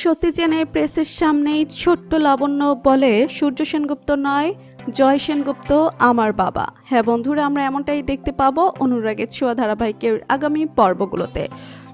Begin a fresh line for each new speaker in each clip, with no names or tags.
সত্যি জেনে প্রেসের সামনেই ছোট্ট লাবণ্য বলে, সূর্য সেনগুপ্ত নয়, জয় সেনগুপ্ত আমার বাবা। হ্যাঁ বন্ধুরা, আমরা এমনটাই দেখতে পাবো অনুরাগের ছোঁয়া ধারাবাহিকের আগামী পর্বগুলোতে।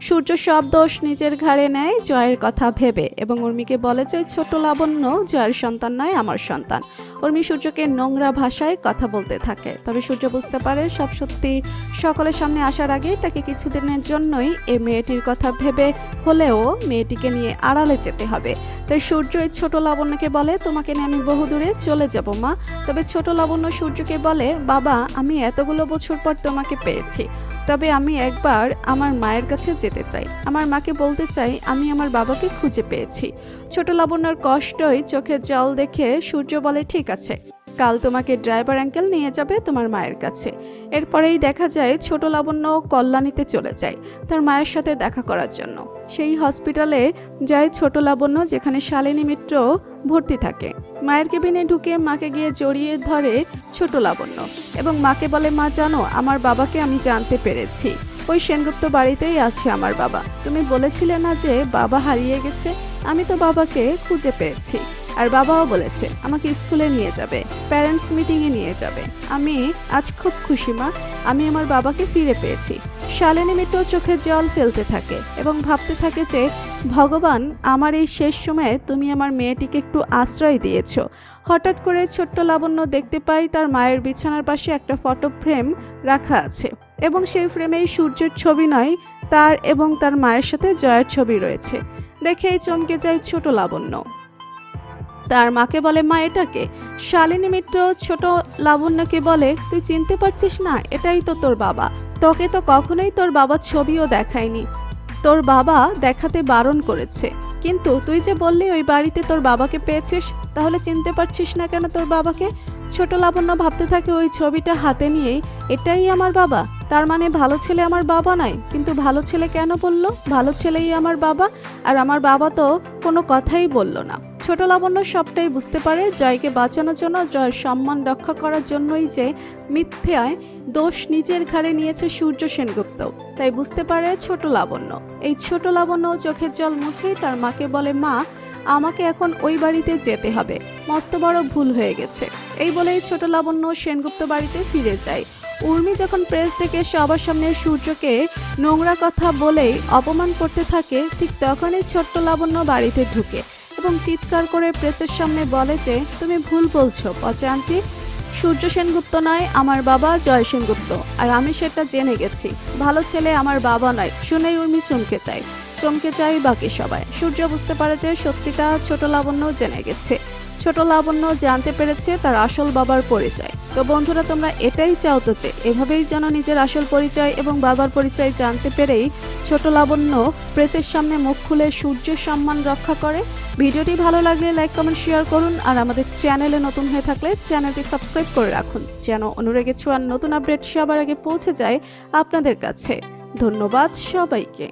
সূর্য সব দোষ নিজের ঘাড়ে নেয়, জয়ের কথা ভেবে। এবং উর্মিকে বলে যে ছোট লাবণ্য, জয়ের সন্তান নয়, আমার সন্তান। উর্মি সূর্যকে নোংরা ভাষায় কথা বলতে থাকে। তবে সূর্য বুঝতে পারে, সব সত্যি। সকলের সামনে আসার আগেই তাকে কিছুদিনের জন্যই এই মেয়েটির কথা ভেবে হলেও মেয়েটিকে নিয়ে আড়ালে যেতে হবে। তাই সূর্য এই ছোট লাবণ্যকে বলে, তোমাকে নিয়ে আমি বহুদূরে চলে যাব, মা। তবে ছোট লাবণ্য সূর্যকে বলে, বাবা, আমি এতগুলো বছর পর তোমাকে পেয়েছি। তবে আমি একবার আমার মায়ের কাছে যেতে চাই। আমার মাকে বলতে চাই, আমি আমার বাবাকে খুঁজে পেয়েছি। ছোট লাবণ্যর কষ্টই চোখে জল দেখে সূর্য বলে, ঠিক আছে। কাল তোমাকে ড্রাইভার অ্যাঙ্কেল নিয়ে যাবে তোমার মায়ের কাছে। এরপরেই দেখা যায় ছোট লাবণ্য কল্যাণীতে চলে যায় তার মায়ের সাথে দেখা করার জন্য। সেই হসপিটালে যায় ছোট লাবণ্য যেখানে শালিনী মিত্র ভর্তি থাকে। মায়ের কেবিনে ঢুকে মাকে গিয়ে জড়িয়ে ধরে ছোট লাবণ্য এবং মাকে বলে, মা, জানো, আমার বাবাকে আমি জানতে পেরেছি। ওই সেনগুপ্ত বাড়িতেই আছে আমার বাবা। তুমি বলেছিলে না যে বাবা হারিয়ে গেছে? আমি তো বাবাকে খুঁজে পেয়েছি। আর বাবাও বলেছে, আমাকে স্কুলে নিয়ে যাবে প্যারেন্টস মিটিংয়ে নিয়ে যাবে। আমি আজ খুব খুশি, মা। আমি আমার বাবাকে ফিরে পেয়েছি। শালিনী মিত্র চোখে জল ফেলতে থাকে এবং ভাবতে থাকে যে, ভগবান, আমার এই শেষ সময়ে তুমি আমার মেয়েটিকে একটু আশ্রয় দিয়েছ। হঠাৎ করে ছোট্ট লাবণ্য দেখতে পাই তার মায়ের বিছানার পাশে একটা ফটো ফ্রেম রাখা আছে এবং সেই ফ্রেমেই সূর্যের ছবি নয়, তার এবং তার মায়ের সাথে জয়ের ছবি রয়েছে। দেখেই চমকে যায় ছোট লাবণ্য। তার মাকে বলে, মা এটাকে শালিনী মিত্র, ছোট লাবণ্যকে বলে, তুই চিনতে পারছিস না, এটাই তো তোর বাবা। তোকে তো কখনোই তোর বাবার ছবিও দেখায়নি। তোর বাবা দেখাতে বারণ করেছে। কিন্তু তুই যে বললি ওই বাড়িতে তোর বাবাকে পেয়েছিস, তাহলে চিনতে পারছিস না কেন তোর বাবাকে? ছোট লাবণ্য ভাবতে থাকে ওই ছবিটা হাতে নিয়েই, এটাই আমার বাবা। তার মানে ভালো ছেলে আমার বাবা নয় কিন্তু ভালো ছেলে কেন বলল? ভালো ছেলেই আমার বাবা। আর আমার বাবা তো কোনো কথাই বলল না। ছোট লাবণ্য সবটাই বুঝতে পারে জয়কে বাঁচানোর জন্য, জয়ের সম্মান রক্ষা করার জন্যই যে মিথ্যায় দোষ নিজের ঘাড়ে নিয়েছে সূর্য সেনগুপ্ত। তাই বুঝতে পারে ছোট লাবণ্য। এই ছোট লাবণ্য চোখের জল মুছেই তার মাকে বলে, মা আমাকে এখন ওই বাড়িতে যেতে হবে। মস্ত বড় ভুল হয়ে গেছে। এই বলেই ছোট লাবণ্য সেনগুপ্ত বাড়িতে ফিরে যায়। উর্মি যখন প্রেস ডেকে সবার সামনে সূর্যকে নোংরা কথা বলেই অপমান করতে থাকে, ঠিক তখনই ছোট্ট লাবণ্য বাড়িতে ঢুকে এবং চিৎকার করে প্রেসের সামনে বলে যে, তুমি ভুল বলছো, পচে আন্টি সূর্য সেনগুপ্ত নয়, আমার বাবা জয় সেনগুপ্ত। আর আমি সেটা জেনে গেছি। ভালো ছেলে আমার বাবা নয়, শুনেই উর্মি চমকে চাই চমকে চাই বাকি সবাই। সূর্য বুঝতে পারে যে সত্যিটা ছোট লাবণ্য জেনে গেছে। ছোট লাবণ্য জানতে পেরেছে তার আসল বাবার পরিচয়। তো বন্ধুরা, তোমরা এটাই চাও তো যে এভাবেই যেন নিজের আসল পরিচয় এবং বাবার পরিচয় জানতে পেরেই ছোট লাবণ্য প্রেসের সামনে মুখ খুলে সূর্য সম্মান রক্ষা করে। ভিডিওটি ভালো লাগলে লাইক, কমেন্ট, শেয়ার করুন আর আমাদের চ্যানেলে নতুন হয়ে থাকলে চ্যানেলটি সাবস্ক্রাইব করে রাখুন যেন অনুরাগের ছোঁয়ার নতুন আপডেট সবার আগে পৌঁছে যায় আপনাদের কাছে। ধন্যবাদ সবাইকে।